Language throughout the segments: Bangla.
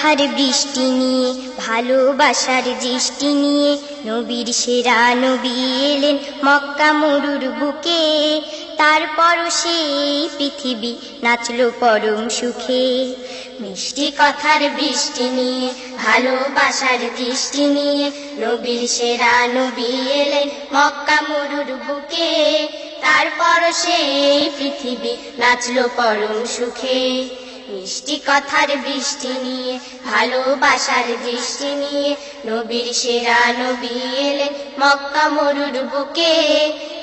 কথার বৃষ্টি নিয়ে, ভালোবাসার দৃষ্টি নিয়ে, নবীর সেরা নবী এলেন মক্কা মরুর বুকে। তারপর সেই পৃথিবী নাচলো পরম সুখে। মিষ্টি কথার বৃষ্টি নিয়ে, ভালোবাসার দৃষ্টি নিয়ে, নবীর সেরা নবী এলেন মক্কা মরুর বুকে। তারপর সেই পৃথিবী নাচলো পরম সুখে। মিষ্টি কথার বৃষ্টি নিয়ে, ভালোবাসার দৃষ্টি নিয়ে, নবীর সেরা নবী এলেন মক্কা মরুর বুকে।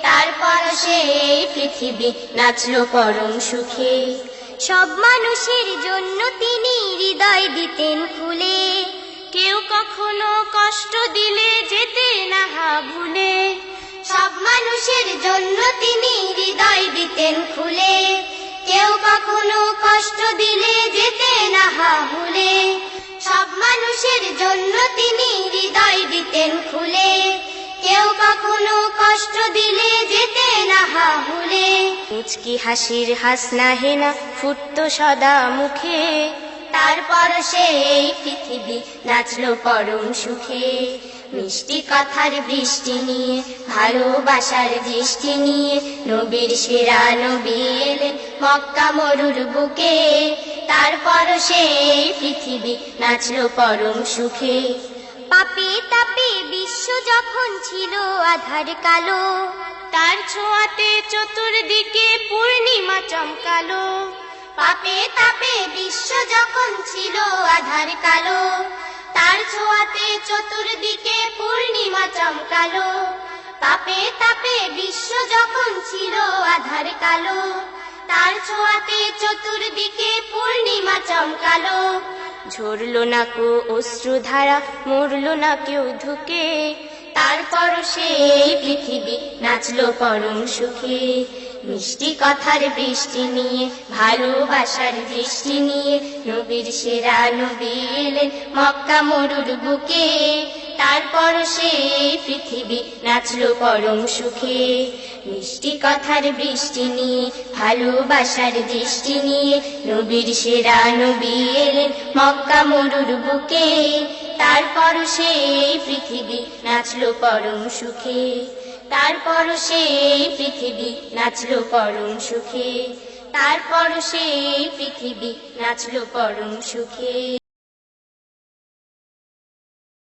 তারপর সেই পৃথিবী নাচলো পরম সুখে। সব মানুষের জন্য তিনি হৃদয় দিতেন খুলে। কেউ কখনো কষ্ট দিলে যেতে না ভুলে। সব মানুষের জন্য তিনি হৃদয় দিতেন খুলে। কেউ কখনো কষ্ট দিলে জন্য তিনি হৃদয় দিতেন খুলে কেউ কখনো কষ্ট দিলে যেতে না হা ভুলে মুচকি হাসির হাসনা হেনা ফুটতো সদা মুখে। তারপর সেই পৃথিবী নাচলো পরম সুখে। মিষ্টি কথার বৃষ্টি নিয়ে, ভালোবাসার দৃষ্টি নিয়ে, নবীর সেরা নবী এলেন মক্কা মরুর বুকে। তারপর সেই পৃথিবী নাচলো পরম সুখে। পাপে তাপে বিশ্ব যখন ছিল আধার কালো, তার ছোঁয়াতে চতুর্দিকে পূর্ণিমা চমকালো। পাপে তাপে বিশ্ব যখন ছিল আধার কালো, তার ছোঁয়াতে চতুর্দিকে পূর্ণিমা চমকালো। পাপে তাপে বিশ্ব যখন ছিল আধার কালো তার ছোঁয়াতে চতুর্দিকে পূর্ণিমা চমকালো। ঝরলো না কো অশ্রুধারা, মরলো না কেউ ধুকে। তারপর সেই পৃথিবী নাচলো পরম সুখে। মিষ্টি কথার বৃষ্টি নিয়ে, ভালোবাসার দৃষ্টি নিয়ে, নবীর সেরা নবী এলেন মক্কা মরুর বুকে। তারপর সেই পৃথিবী নাচলো পরম সুখে। মিষ্টি কথার বৃষ্টি নিয়ে, ভালোবাসার দৃষ্টি নিয়ে, নবীর সেরা নবী এলেন মক্কা মরুর বুকে। তারপর সেই পৃথিবী নাচলো পরম সুখে। তারপর সেই পৃথিবী নাচলো পরম সুখে। তারপর সেই পৃথিবী নাচলো পরম সুখে।